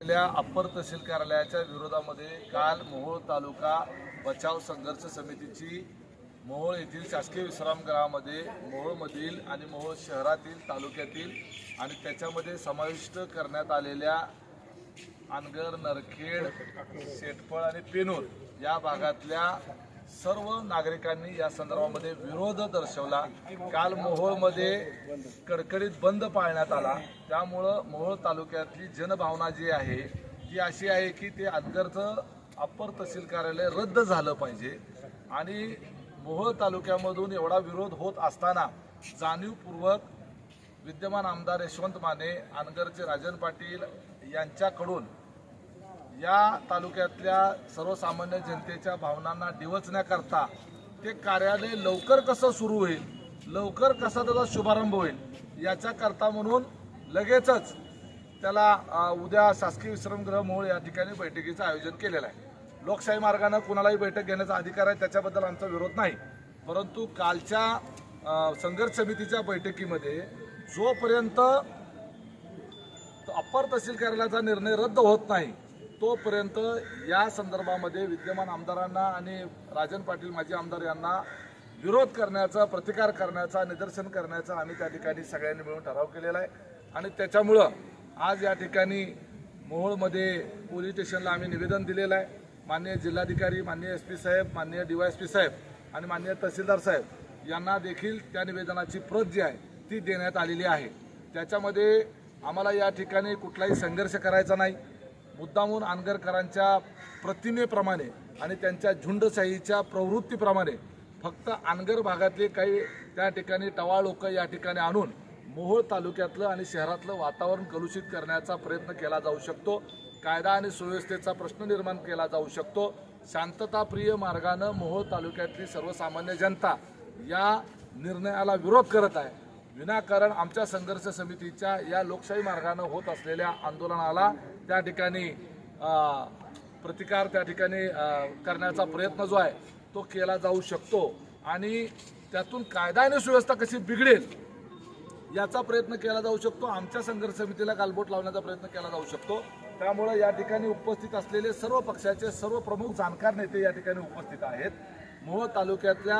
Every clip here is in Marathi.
आपल्या अप्पर तहसील कार्यालयाच्या विरोधामध्ये काल मोहोळ तालुका बचाव संघर्ष समितीची मोहोळ येथील शासकीय विश्रामगृहामध्ये मोहोळमधील आणि मोहोळ शहरातील तालुक्यातील आणि त्याच्यामध्ये समाविष्ट करण्यात आलेल्या अनगर नरखेड शेटफळ आणि पेनूर या भागातल्या सर्व नागरिकांनी या संदर्भामध्ये विरोध दर्शवला. काल मोहोळमध्ये कडकडीत बंद पाळण्यात आला. त्यामुळं मोहोळ तालुक्यातली जनभावना जी आहे ती अशी आहे की ते अनगरचं अप्पर तहसील कार्यालय रद्द झालं पाहिजे. आणि मोहोळ तालुक्यामधून एवढा विरोध होत असताना जाणीवपूर्वक विद्यमान आमदार यशवंत माने अनगरचे राजन पाटील यांच्याकडून या तालुक्यातल्या सर्वसामान्य जनतेच्या भावनांना डिवचण्याकरता ते कार्यालय लवकर कसं सुरू होईल लवकर कसा त्याचा शुभारंभ होईल याच्याकरता म्हणून लगेचच त्याला उद्या शासकीय विश्रामगृह मोहोळ या ठिकाणी बैठकीचं आयोजन केलेलं आहे. लोकशाही मार्गानं कुणालाही बैठक घेण्याचा अधिकार आहे त्याच्याबद्दल आमचा विरोध नाही. परंतु कालच्या संघर्ष समितीच्या बैठकीमध्ये जोपर्यंत अप्पर तहसील कार्यालयाचा निर्णय रद्द होत नाही तोपर्यंत या संदर्भामध्ये विद्यमान आमदारांना आणि राजन पाटील माजी आमदार यांना विरोध करण्याचा प्रतिकार करण्याचा निदर्शन करण्याचा आम्ही त्या ठिकाणी सगळ्यांनी मिळून ठराव केलेला आहे. आणि त्याच्यामुळं आज या ठिकाणी मोहोळमध्ये पोलीस स्टेशनला आम्ही निवेदन दिलेलं आहे. माननीय जिल्हाधिकारी माननीय एस पी साहेब माननीय डी वाय एस पी साहेब आणि माननीय तहसीलदार साहेब यांना देखील त्या निवेदनाची प्रत जी आहे ती देण्यात आलेली आहे. त्याच्यामध्ये आम्हाला या ठिकाणी कुठलाही संघर्ष करायचा नाही. मुद्दामून आनगरकरांच्या प्रतिमेप्रमाणे आणि त्यांच्या झुंडशाहीच्या प्रवृत्तीप्रमाणे फक्त आनगर भागातले काही त्या ठिकाणी टवाळ लोक या ठिकाणी आणून मोहोळ तालुक्यातलं आणि शहरातलं वातावरण कलुषित करण्याचा प्रयत्न केला जाऊ शकतो. कायदा आणि सुव्यवस्थेचा प्रश्न निर्माण केला जाऊ शकतो. शांतताप्रिय मार्गानं मोहोळ तालुक्यातली सर्वसामान्य जनता या निर्णयाला विरोध करत आहे. विनाकारण आमच्या संघर्ष समितीच्या या लोकशाही मार्गानं होत असलेल्या आंदोलनाला त्या ठिकाणी प्रतिकार त्या ठिकाणी करण्याचा प्रयत्न जो आहे तो केला जाऊ शकतो. आणि त्यातून कायदा आणि सुव्यवस्था कशी बिघडेल याचा प्रयत्न केला जाऊ शकतो. आमच्या संघर्ष समितीला गालबोट लावण्याचा प्रयत्न केला जाऊ शकतो. त्यामुळे या ठिकाणी उपस्थित असलेले सर्व पक्षाचे सर्व प्रमुख जाणकार नेते या ठिकाणी उपस्थित आहेत. मोहोळ तालुक्यातल्या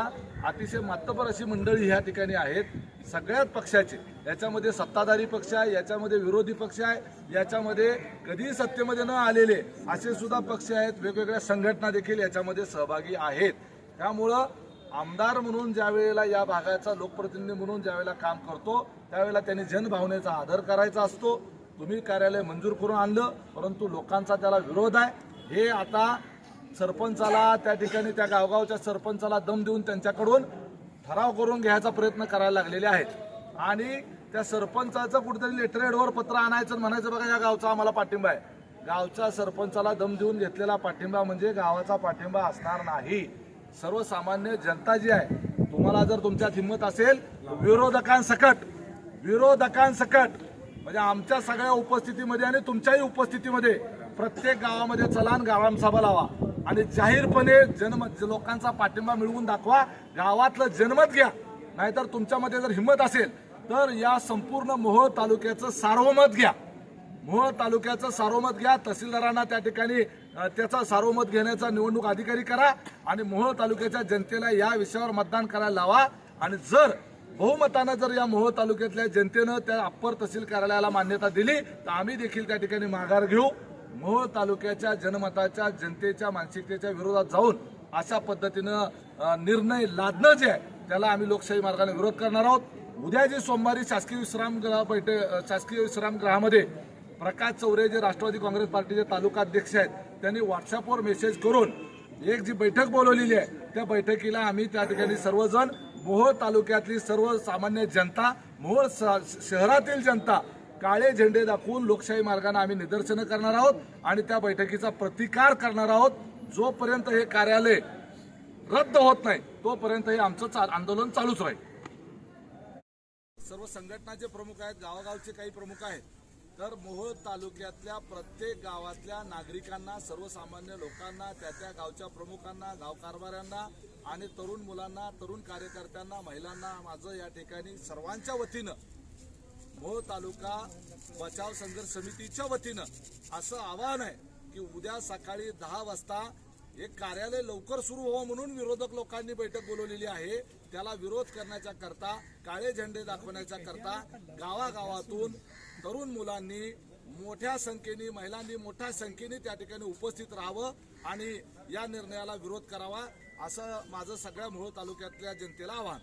अतिशय मातबर अशी मंडळी ह्या ठिकाणी आहेत. सगळ्याच पक्षाचे. याच्यामध्ये सत्ताधारी पक्ष आहे याच्यामध्ये विरोधी पक्ष आहे याच्यामध्ये कधीही सत्तेमध्ये न आलेले असे सुद्धा पक्ष आहेत. वेगवेगळ्या संघटना देखील याच्यामध्ये सहभागी आहेत. त्यामुळं आमदार म्हणून ज्या वेळेला या भागाचा लोकप्रतिनिधी म्हणून ज्या वेळेला काम करतो त्यावेळेला त्यांनी जनभावनेचा आदर करायचा असतो. तुम्ही कार्यालय मंजूर करून आणलं परंतु लोकांचा त्याला विरोध आहे. हे आता सरपंचाला त्या ठिकाणी त्या गावगावच्या सरपंचाला दम देऊन त्यांच्याकडून ठराव करून घ्यायचा प्रयत्न करायला लागलेले आहेत. आणि त्या सरपंचाचं कुठेतरी लेटरेडवर पत्र आणायचं म्हणायचं बघा या गावचा आम्हाला पाठिंबा आहे. गावच्या सरपंचाला दम देऊन घेतलेला पाठिंबा म्हणजे गावाचा पाठिंबा असणार नाही. सर्वसामान्य जनता जी आहे तुम्हाला जर तुमच्यात हिंमत असेल विरोधकांसकट विरोधकांसकट म्हणजे आमच्या सगळ्या उपस्थितीमध्ये आणि तुमच्याही उपस्थितीमध्ये प्रत्येक गावामध्ये चलान गावांसभा लावा. आणि जाहीरपणे जनमत लोकांचा पाठिंबा मिळवून दाखवा. गावातलं जनमत घ्या. नाहीतर तुमच्यामध्ये जर हिंमत असेल तर या संपूर्ण मोहोळ तालुक्याचं सार्वमत घ्या. मोहोळ तालुक्याचं सार्वमत घ्या. तहसीलदारांना त्या ठिकाणी त्याचा सार्वमत घेण्याचा निवडणूक अधिकारी करा आणि मोहोळ तालुक्याच्या जनतेला या विषयावर मतदान करायला लावा. आणि जर बहुमतानं जर या मोहोळ तालुक्यातल्या जनतेनं त्या अप्पर तहसील कार्यालयाला मान्यता दिली तर आम्ही देखील त्या ठिकाणी माघार घेऊ. मोहोळ तालुक्याच्या जनमताच्या जनतेच्या मानसिकतेच्या विरोधात जाऊन अशा पद्धतीनं निर्णय लादणं जे आहे त्याला आम्ही लोकशाही मार्गाने विरोध करणार आहोत. उद्या जी सोमवारी शासकीय विश्रामगृह बैठक शासकीय विश्रामगृहामध्ये प्रकाश चौरे जे राष्ट्रवादी काँग्रेस पार्टीचे तालुका अध्यक्ष आहेत त्यांनी व्हॉट्सअपवर मेसेज करून एक जी बैठक बोलवलेली आहे त्या बैठकीला आम्ही त्या ठिकाणी सर्वजण मोहोळ तालुक्यातली सर्वसामान्य जनता मोहोळ शहरातील जनता काळे झेंडे दाखवून लोकशाही मार्गाने आम्ही निदर्शनं करणार आहोत आणि त्या बैठकीचा प्रतिकार करणार आहोत. जोपर्यंत हे कार्यालय रद्द होत नाही तोपर्यंत हे आमचं चा- आंदोलन चालूच राहील. सर्व संघटनाचे प्रमुख आहेत गावागावचे काही प्रमुख आहेत. तर मोहोळ तालुक्यातल्या प्रत्येक गावातल्या नागरिकांना सर्वसामान्य लोकांना त्या त्या गावच्या प्रमुखांना गाव कारभाऱ्यांना आणि तरुण मुलांना तरुण कार्यकर्त्यांना महिलांना माझं या ठिकाणी सर्वांच्या वतीनं मोहोळ तालुका बचाव संघर्ष समितीच्या वतीनं असं आवाहन आहे की उद्या सकाळी दहा वाजता एक कार्यालय लवकर सुरू व्हावं म्हणून विरोधक लोकांनी बैठक बोलवलेली आहे. त्याला विरोध करण्याच्या करता काळे झेंडे दाखवण्याच्या करता गावागावातून तरुण मुलांनी मोठ्या संख्येने महिलांनी मोठ्या संख्येने त्या ठिकाणी उपस्थित राहावं आणि या निर्णयाला विरोध करावा असं माझं सगळ्या मोहोळ तालुक्यातल्या जनतेला आवाहन.